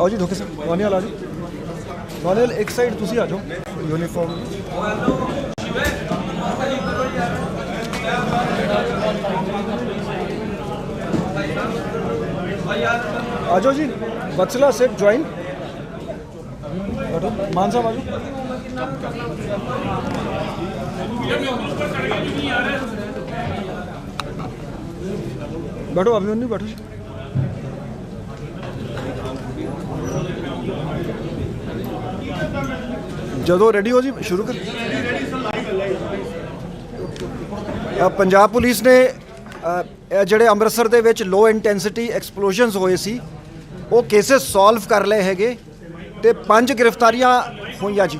ਆਓ ਜੀ ਧੋਕੇ ਸਾਹਿਬ ਨੋਨੀਆਲ ਆ ਜੀ ਨੋਨੀਆਲ ਇੱਕ ਸਾਈਡ ਤੁਸੀਂ ਆ ਜਾਓ ਯੂਨੀਫਾਰਮ ਆ ਜਾਓ ਜੀ ਬਚਲਾ ਸੇਟ ਜੁਆਇਨ ਬੈਠੋ ਮਾਨ ਸਾਹਿਬ ਆ ਜਾਓ ਬੈਠੋ ਅਭਿਮਨਿਊ ਬੈਠੋ ਜੀ ਜਦੋਂ ਰੈਡੀ ਹੋ ਜੀ ਸ਼ੁਰੂ ਕਰ ਪੰਜਾਬ ਪੁਲਿਸ ਨੇ ਜਿਹੜੇ ਅੰਮ੍ਰਿਤਸਰ ਦੇ ਵਿੱਚ ਲੋ ਇੰਟੈਂਸਿਟੀ ਐਕਸਪਲੋਜਨਸ ਹੋਏ ਸੀ ਉਹ ਕੇਸਸ ਸੋਲਵ ਕਰ ਲਏ ਹੈਗੇ ਤੇ ਪੰਜ ਗ੍ਰਿਫਤਾਰੀਆਂ ਹੋਈਆਂ ਜੀ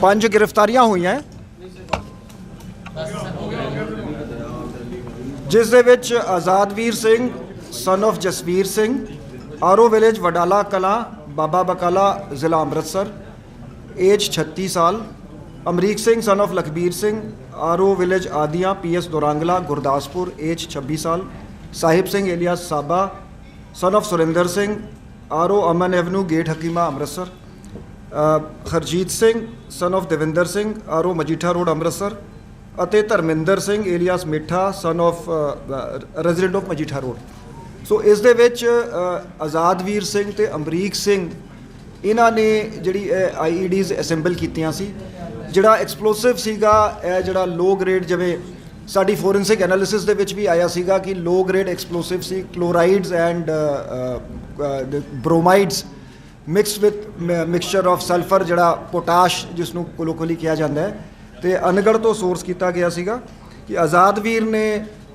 ਪੰਜ ਗ੍ਰਿਫਤਾਰੀਆਂ ਹੋਈਆਂ ਜਿਸ ਦੇ ਵਿੱਚ Azad Veer Singh son of Jasvir Singh R O village Wadala Kala Baba Bakala ज़िला अमृतसर एज छत्तीस साल Amrik Singh son of Lakhbir Singh R O village Adiyan P S Dorangla Gurdaspur age छब्बीस साल Sahib Singh alias Saba son of Surinder Singh R O Aman avenue gate Hakima Amritsar Harjeet Singh son of Devinder Singh R O Majitha road Amritsar ਅਤੇ ਧਰਮਿੰਦਰ ਸਿੰਘ ਏਲੀਆਸ ਮਿੱਠਾ ਸਨ of resident of Majitha so ਇਸ ਦੇ ਵਿੱਚ ਆਜ਼ਾਦ ਵੀਰ ਸਿੰਘ ਤੇ ਅਮਰੀਕ ਸਿੰਘ ਇਹਨਾਂ ਨੇ ਜਿਹੜੀ ਆਈਈਡੀਜ਼ ਅਸੈਂਬਲ e ਕੀਤੀਆਂ ਸੀ ਜਿਹੜਾ ਐਕਸਪਲੋਸਿਵ ਸੀਗਾ ਇਹ ਜਿਹੜਾ ਲੋ ਗ੍ਰੇਡ ਜਿਵੇਂ ਸਾਡੀ ਫੋਰੈਂਸਿਕ ਐਨਾਲਿਸਿਸ ਦੇ ਵਿੱਚ ਵੀ ਆਇਆ ਸੀਗਾ ਕਿ ਲੋ ਗ੍ਰੇਡ ਐਕਸਪਲੋਸਿਵ ਸੀ chlorides and bromides mix with mixture of sulphur ਜਿਹੜਾ ਪੋਟਾਸ਼ ਜਿਸ ਨੂੰ ਕੋਲੋਕੋਲੀ ਕਿਹਾ ਜਾਂਦਾ ਹੈ ਤੇ ਅਨਗੜ ਤੋਂ ਸੋਰਸ ਕੀਤਾ ਗਿਆ ਸੀਗਾ ਕਿ ਆਜ਼ਾਦ ਵੀਰ ਨੇ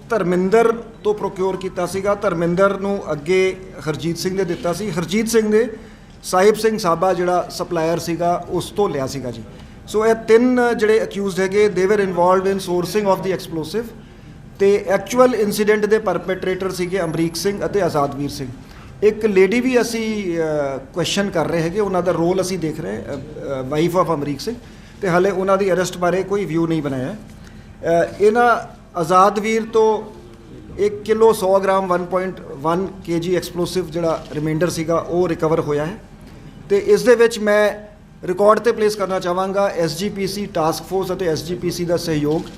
ਧਰਮਿੰਦਰ ਤੋਂ ਪ੍ਰੋਕਿਓਰ ਕੀਤਾ ਸੀਗਾ ਧਰਮਿੰਦਰ ਨੂੰ ਅੱਗੇ ਹਰਜੀਤ ਸਿੰਘ ਨੇ ਦਿੱਤਾ ਸੀ ਹਰਜੀਤ ਸਿੰਘ ਨੇ ਸਾਹਿਬ ਸਿੰਘ ਸਾਬਾ ਜਿਹੜਾ ਸਪਲਾਇਰ ਸੀਗਾ ਉਸ ਤੋਂ ਲਿਆ ਸੀਗਾ ਜੀ ਸੋ ਇਹ ਤਿੰਨ ਜਿਹੜੇ ਅਕਿਊਜ਼ਡ ਹੈਗੇ they were involved in sourcing of the explosive ਤੇ ਐਕਚੁਅਲ ਇਨਸੀਡੈਂਟ ਦੇ ਪਰਪੈਟ੍ਰੇਟਰ ਸੀਗੇ ਅਮਰੀਕ ਸਿੰਘ ਅਤੇ ਆਜ਼ਾਦਵੀਰ ਸਿੰਘ ਇੱਕ ਲੇਡੀ ਵੀ ਅਸੀਂ ਕੁਐਸਚਨ ਕਰ ਰਹੇ ਹੈਗੇ ਉਹਨਾਂ ਦਾ ਰੋਲ ਅਸੀਂ ਦੇਖ ਰਹੇ ਵਾਈਫ ਆਫ ਅਮਰੀਕ ਸਿੰਘ ਤੇ ਹਲੇ ਉਹਨਾਂ ਦੀ ਅਰੈਸਟ ਬਾਰੇ ਕੋਈ ਵਿਊ ਨਹੀਂ ਬਣਾਇਆ ਇਹਨਾਂ ਆਜ਼ਾਦ ਵੀਰ ਤੋਂ 1 ਕਿਲੋ 100 ਗ੍ਰਾਮ 1.1 ਕੇਜੀ ਐਕਸਪਲੋਸਿਵ ਜਿਹੜਾ ਰਿਮੈਂਡਰ ਸੀਗਾ ਉਹ ਰਿਕਵਰ ਹੋਇਆ ਹੈ ਤੇ ਇਸ ਦੇ ਵਿੱਚ ਮੈਂ ਰਿਕਾਰਡ ਤੇ ਪਲੇਸ ਕਰਨਾ ਚਾਹਾਂਗਾ ਐਸਜੀਪੀਸੀ ਟਾਸਕ ਫੋਰਸ ਅਤੇ ਐਸਜੀਪੀਸੀ ਦਾ ਸਹਿਯੋਗ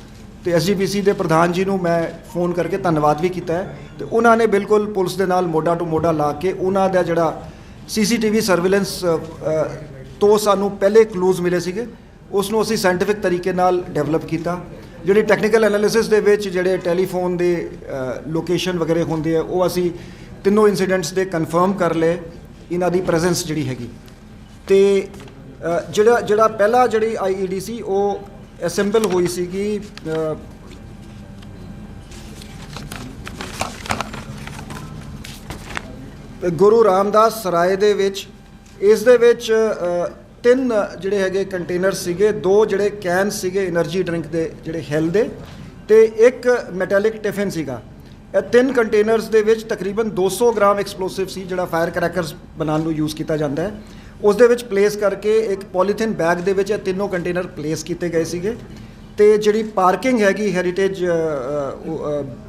ਤੇ ਐਸਜੀਪੀਸੀ ਦੇ ਪ੍ਰਧਾਨ ਜੀ ਨੂੰ ਮੈਂ ਫੋਨ ਕਰਕੇ ਧੰਨਵਾਦ ਵੀ ਕੀਤਾ ਹੈ ਤੇ ਉਹਨਾਂ ਨੇ ਬਿਲਕੁਲ ਪੁਲਿਸ ਦੇ ਨਾਲ ਮੋਢਾ ਟੂ ਮੋਢਾ ਲਾ ਕੇ ਉਹਨਾਂ ਦਾ ਜਿਹੜਾ ਸੀਸੀਟੀਵੀ ਸਰਵੇਲੈਂਸ ਤੋਂ ਸਾਨੂੰ ਪਹਿਲੇ ਕਲੂਜ਼ ਮਿਲੇ ਸੀਗੇ ਉਸ ਨੂੰ ਅਸੀਂ ਸਾਇੰਟਿਫਿਕ ਤਰੀਕੇ ਨਾਲ ਡਿਵੈਲਪ ਕੀਤਾ ਜਿਹੜੀ ਟੈਕਨੀਕਲ ਐਨਾਲਿਸਿਸ ਦੇ ਵਿੱਚ ਜਿਹੜੇ ਟੈਲੀਫੋਨ ਦੇ ਲੋਕੇਸ਼ਨ ਵਗੈਰੇ ਹੁੰਦੇ ਆ ਉਹ ਅਸੀਂ ਤਿੰਨੋਂ ਇਨਸੀਡੈਂਟਸ ਦੇ ਕਨਫਰਮ ਕਰ ਲਏ ਇਹਨਾਂ ਦੀ ਪ੍ਰੈਜ਼ੈਂਸ ਜਿਹੜੀ ਹੈਗੀ ਤੇ ਜਿਹੜਾ ਜਿਹੜਾ ਪਹਿਲਾ ਜਿਹੜੀ ਆਈਈਡੀ e ਸੀ ਉਹ ਅਸੈਂਬਲ ਹੋਈ ਸੀ ਕਿ ਗੁਰੂ ਰਾਮਦਾਸ ਸਰਾਏ ਦੇ ਵਿੱਚ ਇਸ ਦੇ ਵਿੱਚ ਤਿੰਨ ਜਿਹੜੇ ਹੈਗੇ ਕੰਟੇਨਰ ਸੀਗੇ ਦੋ ਜਿਹੜੇ ਕੈਨ ਸੀਗੇ એનર્ਜੀ ਡਰਿੰਕ ਦੇ ਜਿਹੜੇ ਹੈਲ ਦੇ ਤੇ ਇੱਕ ਮੈਟੈਲਿਕ ਟਿਫਨ ਸੀਗਾ ਇਹ ਤਿੰਨ ਕੰਟੇਨਰਸ ਦੇ ਵਿੱਚ ਤਕਰੀਬਨ 200 ਗ੍ਰਾਮ ਐਕਸਪਲੋਸਿਵ ਸੀ ਜਿਹੜਾ ਫਾਇਰ ਕਰੈਕਰਸ ਬਣਾਉਣ ਨੂੰ ਯੂਜ਼ ਕੀਤਾ ਜਾਂਦਾ ਹੈ ਉਸ ਦੇ ਵਿੱਚ ਪਲੇਸ ਕਰਕੇ ਇੱਕ ਪੋਲੀਥੀਨ ਬੈਗ ਦੇ ਵਿੱਚ ਇਹ ਤਿੰਨੋਂ ਕੰਟੇਨਰ ਪਲੇਸ ਕੀਤੇ ਗਏ ਸੀਗੇ ਤੇ ਜਿਹੜੀ ਪਾਰਕਿੰਗ ਹੈਗੀ ਹੈਰੀਟੇਜ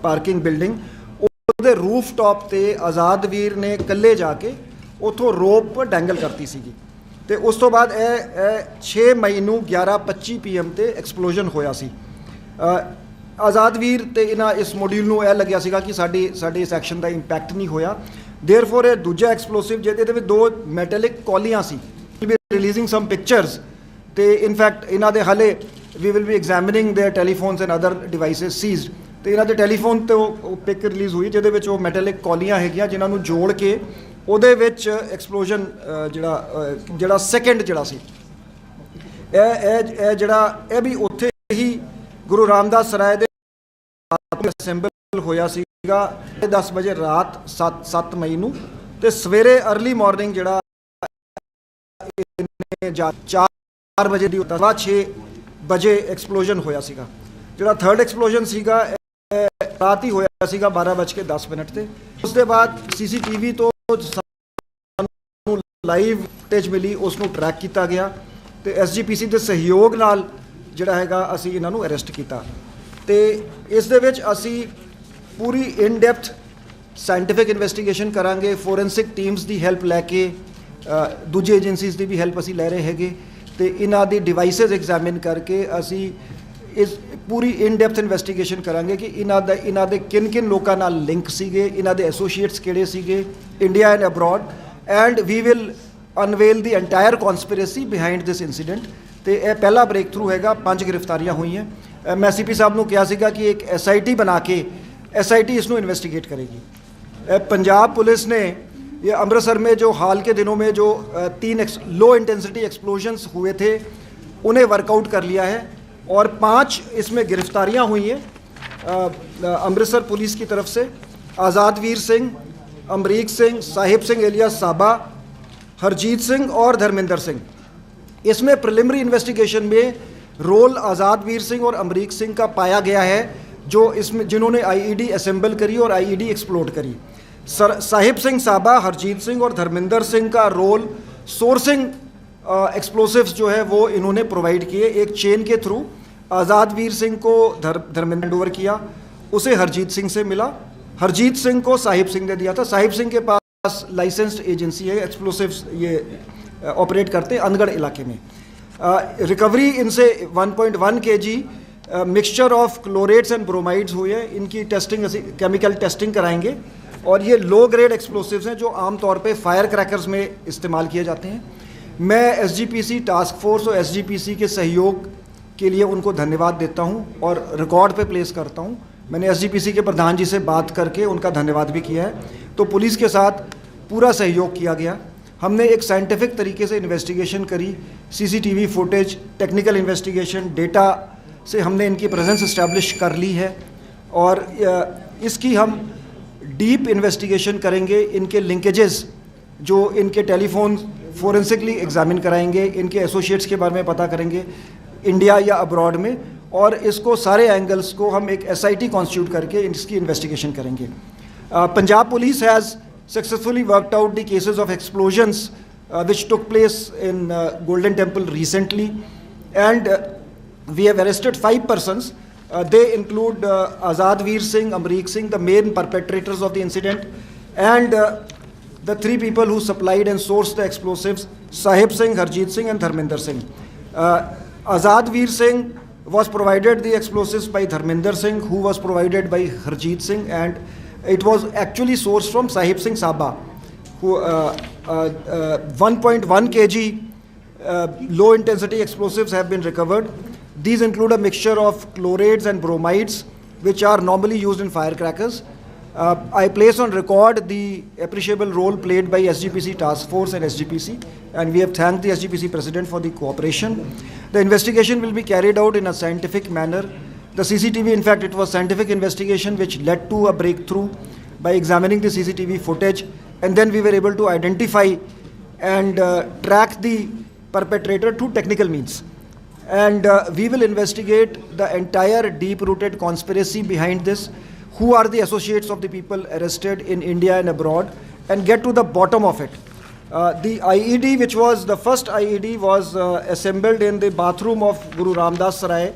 ਪਾਰਕਿੰਗ ਬਿਲਡਿੰਗ ਉਹਦੇ ਰੂਫ ਟਾਪ ਤੇ ਆਜ਼ਾਦ ਵੀਰ ਨੇ ਇਕੱਲੇ ਜਾ ਕੇ ਉਥੋਂ ਰੋਪ ਡੈਂਗਲ ਕਰਤੀ ਸੀਗੀ ਤੇ ਉਸ ਤੋਂ ਬਾਅਦ ਇਹ 6 ਮਈ ਨੂੰ 11:25 ਪੀਐਮ ਤੇ ਐਕਸਪਲੋਜਨ ਹੋਇਆ ਸੀ ਆਜ਼ਾਦ ਵੀਰ ਤੇ ਇਹਨਾਂ ਇਸ ਮੋਡਿਊਲ ਨੂੰ ਇਹ ਲੱਗਿਆ ਸੀਗਾ ਕਿ ਸਾਡੀ ਸਾਡੇ ਇਸ ਐਕਸ਼ਨ ਦਾ ਇੰਪੈਕਟ ਨਹੀਂ ਹੋਇਆ ਥੇਰਫੋਰ ਇਹ ਦੂਜਾ ਐਕਸਪਲੋਸਿਵ ਜਿਹਦੇ ਦੇ ਵਿੱਚ ਦੋ ਮੈਟੈਲਿਕ ਕੋਲੀਆਂ ਸੀ ਵੀ ਰਿਲੀਜ਼ਿੰਗ ਸਮ ਪਿਕਚਰਸ ਤੇ ਇਨਫੈਕਟ ਇਹਨਾਂ ਦੇ ਹਲੇ we will be examining their telephones and other devices seized ਤੇ ਇਹਨਾਂ ਦੇ ਟੈਲੀਫੋਨ ਤੇ ਉਹ ਪਿਕ ਰਿਲੀਜ਼ ਹੋਈ ਜਿਹਦੇ ਵਿੱਚ ਉਹ ਮੈਟੈਲਿਕ ਕੋਲੀਆਂ ਹੈਗੀਆਂ ਜਿਨ੍ਹਾਂ ਨੂੰ ਜੋੜ ਕੇ ਉਹਦੇ ਵਿੱਚ ਐਕਸਪਲੋਜਨ ਜਿਹੜਾ ਜਿਹੜਾ ਸੈਕਿੰਡ ਜਿਹੜਾ ਸੀ ਇਹ ਇਹ ਇਹ ਜਿਹੜਾ ਇਹ ਵੀ ਉੱਥੇ ਹੀ ਗੁਰੂ ਰਾਮਦਾਸ ਸਰਾਏ ਦੇ ਅਸੈਂਬਲ ਹੋਇਆ ਸੀਗਾ 10 ਵਜੇ ਰਾਤ 7 7 ਮਈ ਨੂੰ ਤੇ ਸਵੇਰੇ ਅਰਲੀ ਮਾਰਨਿੰਗ ਜਿਹੜਾ ਇਹਨੇ 4 ਵਜੇ ਦੀ ਉਤਵਾ 6 ਵਜੇ ਐਕਸਪਲੋਜਨ ਹੋਇਆ ਸੀਗਾ ਜਿਹੜਾ ਥਰਡ ਐਕਸਪਲੋਜਨ ਸੀਗਾ ਰਾਤ ਹੀ ਹੋਇਆ ਸੀਗਾ 12:10 ਮਿੰਟ ਤੇ ਉਸ ਦੇ ਬਾਅਦ ਸੀਸੀਟੀਵੀ ਤੋਂ ਸਾਨੂੰ ਲਾਈਵ ਫੁਟੇਜ ਮਿਲੀ ਉਸ ਨੂੰ ਟਰੈਕ ਕੀਤਾ ਗਿਆ ਤੇ ਐਸਜੀਪੀਸੀ ਦੇ ਸਹਿਯੋਗ ਨਾਲ ਜਿਹੜਾ ਹੈਗਾ ਅਸੀਂ ਇਹਨਾਂ ਨੂੰ ਅਰੈਸਟ ਕੀਤਾ ਤੇ ਇਸ ਦੇ ਵਿੱਚ ਅਸੀਂ ਪੂਰੀ ਇਨ ਡੈਪਥ ਸਾਇੰਟਿਫਿਕ ਇਨਵੈਸਟੀਗੇਸ਼ਨ ਕਰਾਂਗੇ ਫੋਰੈਂਸਿਕ ਟੀਮਸ ਦੀ ਹੈਲਪ ਲੈ ਕੇ ਦੂਜੇ ਏਜੰਸੀਜ਼ ਦੀ ਵੀ ਹੈਲਪ ਅਸੀਂ ਲੈ ਰਹੇ ਹੈਗੇ ਤੇ ਇਹਨਾਂ ਦੀ ਡਿਵਾਈਸਸ ਐਗਜ਼ਾਮਿਨ ਕਰਕੇ ਅਸੀਂ ਇਸ ਪੂਰੀ ਇਨ ਡੈਪਥ ਇਨਵੈਸਟੀਗੇਸ਼ਨ ਕਰਾਂਗੇ ਕਿ ਇਹਨਾਂ ਦਾ ਇਹਨਾਂ ਦੇ ਕਿਨ ਕਿਨ ਲੋਕਾਂ ਨਾਲ ਲਿੰਕ ਸੀਗੇ ਇਹਨਾਂ ਦੇ ਐਸੋਸੀਏਟਸ ਕਿਹੜੇ ਸੀਗੇ India and abroad and we will unveil the entire conspiracy behind this incident ਤੇ ਇਹ ਪਹਿਲਾ ਬ੍ਰੇਕ ਥਰੂ ਹੈਗਾ ਪੰਜ ਗ੍ਰਿਫਤਾਰੀਆਂ ਹੋਈਆਂ ਮੈਂ ਸੀਪੀ ਸਾਹਿਬ ਨੂੰ ਕਿਹਾ ਸੀਗਾ ਕਿ ਇੱਕ ਐਸਆਈਟੀ ਬਣਾ ਕੇ ਐਸਆਈਟੀ ਇਸ ਨੂੰ ਇਨਵੈਸਟੀਗੇਟ ਕਰੇਗੀ ਪੰਜਾਬ ਪੁਲਿਸ ਨੇ ਇਹ ਅੰਮ੍ਰਿਤਸਰ ਮੇ ਜੋ ਹਾਲ ਕੇ ਦਿਨੋਂ ਮੇ ਜੋ ਤਿੰਨ ਲੋ ਇੰਟੈਂਸਿਟੀ ਐਕਸਪਲੋਜਨਸ ਹੋਏ ਥੇ ਉਹਨੇ ਵਰਕਆਊਟ ਕਰ ਲਿਆ ਹੈ और पांच इसमें गिरफ्तारियां हुई हैं अमृतसर पुलिस की तरफ से आज़ाद वीर सिंह अमरीक सिंह साहिब सिंह एलिया साबा हरजीत सिंह और धर्मेंद्र सिंह इसमें प्रिलिमरी इन्वेस्टिगेशन में रोल आज़ाद वीर सिंह और अमरीक सिंह का पाया गया है जो इसमें जिन्होंने आईईडी असेंबल e करी और आईईडी एक्सप्लोड e करी सर साहिब सिंह साबा हरजीत सिंह और धर्मेंद्र सिंह का रोल सोर्सिंग एक्सप्लोसिव्स जो है वो इन्होंने प्रोवाइड किए एक चेन के थ्रू आज़ाद वीर सिंह को धर धर्मेंद्र डोवर किया उसे हरजीत सिंह से मिला हरजीत सिंह को साहिब सिंह ने दिया था साहिब सिंह के पास लाइसेंस्ड एजेंसी है एक्सप्लोसिव ये ऑपरेट करते हैं अनगढ़ इलाके में रिकवरी इनसे 1.1 point one K G mixture of chlorates and bromides हुए हैं इनकी टेस्टिंग केमिकल टेस्टिंग कराएंगे और ये लो ग्रेड एक्सप्लोसिव्स हैं जो आमतौर पर फायर क्रैकर्स में इस्तेमाल किए जाते हैं मैं एस टास्क फोर्स और एस के सहयोग के लिए उनको धन्यवाद देता हूँ और रिकॉर्ड पे प्लेस करता हूँ मैंने एस के प्रधान जी से बात करके उनका धन्यवाद भी किया है तो पुलिस के साथ पूरा सहयोग किया गया हमने एक साइंटिफिक तरीके से इन्वेस्टिगेशन करी CCTV footage technical investigation data से हमने इनकी प्रेजेंस इस्टेब्लिश कर ली है और इसकी हम डीप इन्वेस्टिगेशन करेंगे इनके लिंकेजेस जो इनके टेलीफोन फोरेंसिकली एग्जामिन कराएंगे इनके एसोसिएट्स के बारे में पता करेंगे इंडिया या अब्रॉड में और इसको सारे एंगल्स को हम एक एस आई करके इसकी इन्वेस्टिगेशन करेंगे Punjab police has successfully worked out the cases of explosions which took place in Golden Temple recently and we have arrested five persons they include Azad Veer Singh Amrik Singh the main perpetrators of the incident and the three people who supplied and source the explosive Sahib Singh Harjeet Singh and Dharmendra Singh Azad Veer Singh was provided the explosives by Dharminder Singh, who was provided by Harjeet Singh, and it was actually sourced from Sahib Singh Sabha, who uh, uh, uh, 1.1 kg uh, low intensity explosives have been recovered. These include a mixture of chlorates and bromides, which are normally used in firecrackers, uh, I place on record the appreciable role played by SGPC Task Force and SGPC, and we have thanked the SGPC President for the cooperation. The investigation will be carried out in a scientific manner. The CCTV, in fact, it was scientific investigation which led to a breakthrough by examining the CCTV footage, and then we were able to identify and uh, track the perpetrator through technical means. And uh, we will investigate the entire deep-rooted conspiracy behind this who are the associates of the people arrested in India and abroad and get to the bottom of it. Uh, the IED, which was the first IED, was uh, assembled in the bathroom of Guru Ramdas Sarai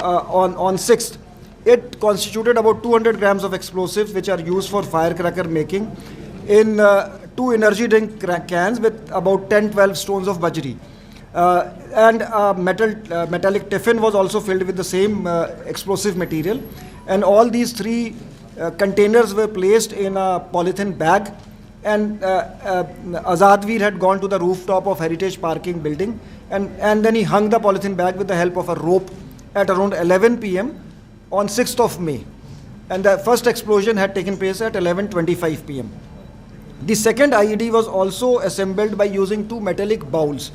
uh, on, on 6th. It constituted about 200 grams of explosives which are used for firecracker making in uh, two energy drink cans with about 10 12 stones of bajri. Uh, and metal, uh, metallic tiffin was also filled with the same uh, explosive material. And all these three containers were placed in a polythene bag and uh, uh, had gone to the rooftop of Heritage Parking building and, and then he hung the polythene bag with the help of a rope at around 11 pm on 6th of May. And the first explosion had taken place at 11.25 pm. The second IED was also assembled by using two metallic bowls